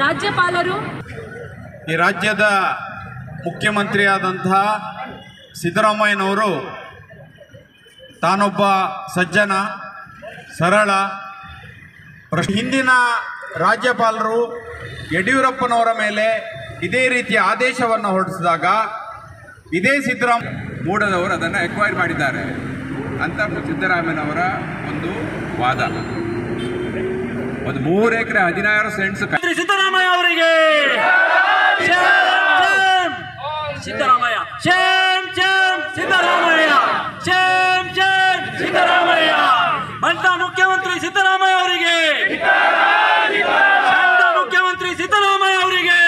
ರಾಜ್ಯಪಾಲರು ಈ ರಾಜ್ಯದ ಮುಖ್ಯಮಂತ್ರಿಯಾದಂತಹ ಸಿದ್ದರಾಮಯ್ಯನವರು ತಾನೊಬ್ಬ ಸಜ್ಜನ, ಸರಳ ಹಿಂದಿನ ರಾಜ್ಯಪಾಲರು ಯಡಿಯೂರಪ್ಪನವರ ಮೇಲೆ ಇದೇ ರೀತಿಯ ಆದೇಶವನ್ನು ಹೊರಡಿಸಿದಾಗ ಇದೇ ಸಿದ್ದರಾಮ ಮೂಡದವರು ಅದನ್ನು ಎಕ್ವೈರ್ ಮಾಡಿದ್ದಾರೆ. ಅಂತ ಸಿದ್ದರಾಮಯ್ಯನವರ ಒಂದು ವಾದ. ಒಂದು ಮೂರು ಎಕರೆ ಹದಿನಾರು ಸೆಂಟ್ಸ್ ಸಿದ್ದರಾಮಯ್ಯ ಅವರಿಗೆ. ಸಿದ್ದರಾಮಯ್ಯ ಸಿದ್ದರಾಮಯ್ಯ ಸಿದ್ದರಾಮಯ್ಯ ಅಂತ ಮುಖ್ಯಮಂತ್ರಿ ಸಿದ್ದರಾಮಯ್ಯ ಅವರಿಗೆ ಅಂತ ಮುಖ್ಯಮಂತ್ರಿ ಸಿದ್ದರಾಮಯ್ಯ ಅವರಿಗೆ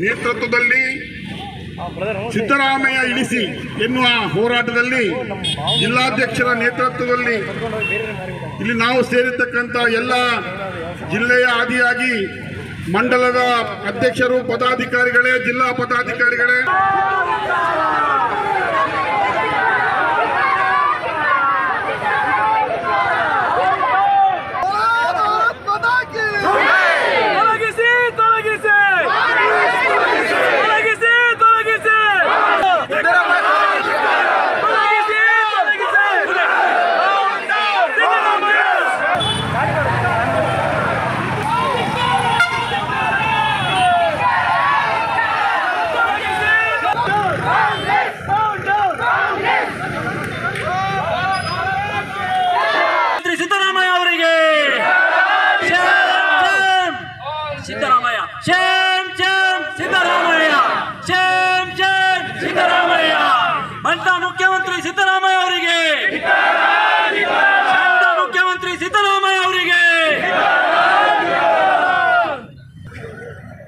ನೇತೃತ್ವದಲ್ಲಿ ಸಿದ್ದರಾಮಯ್ಯ ಇಳಿಸಿ ಎನ್ನುವ ಹೋರಾಟದಲ್ಲಿ ಜಿಲ್ಲಾಧ್ಯಕ್ಷರ ನೇತೃತ್ವದಲ್ಲಿ ಇಲ್ಲಿ ನಾವು ಸೇರಿರ್ತಕ್ಕಂಥ ಎಲ್ಲ ಜಿಲ್ಲೆಯ ಆದಿಯಾಗಿ ಮಂಡಲದ ಅಧ್ಯಕ್ಷರು ಪದಾಧಿಕಾರಿಗಳೇ ಜಿಲ್ಲಾ ಪದಾಧಿಕಾರಿಗಳೇ ತೊಲಗಿಸಿ ತೊಲಗಿಸಿ ತೊಲಗಿಸಿ ತೊಲಗಿಸಿ ತೊಲಗಿಸಿ ತೊಲಗಿಸಿ ಸಿದ್ದರಾಮಯ್ಯ ಮಂತ್ರಿ ಸಿದ್ದರಾಮಯ್ಯ ಅವರಿಗೆ shame, shame. Siddaramaiah shame shame Siddaramaiah shame shame Siddaramaiah ಅಂತ ಮುಖ್ಯಮಂತ್ರಿ ಸಿದ್ದರಾಮಯ್ಯ ಅವರಿಗೆ ಅಂತ ಮುಖ್ಯಮಂತ್ರಿ ಸಿದ್ದರಾಮಯ್ಯ ಅವರಿಗೆ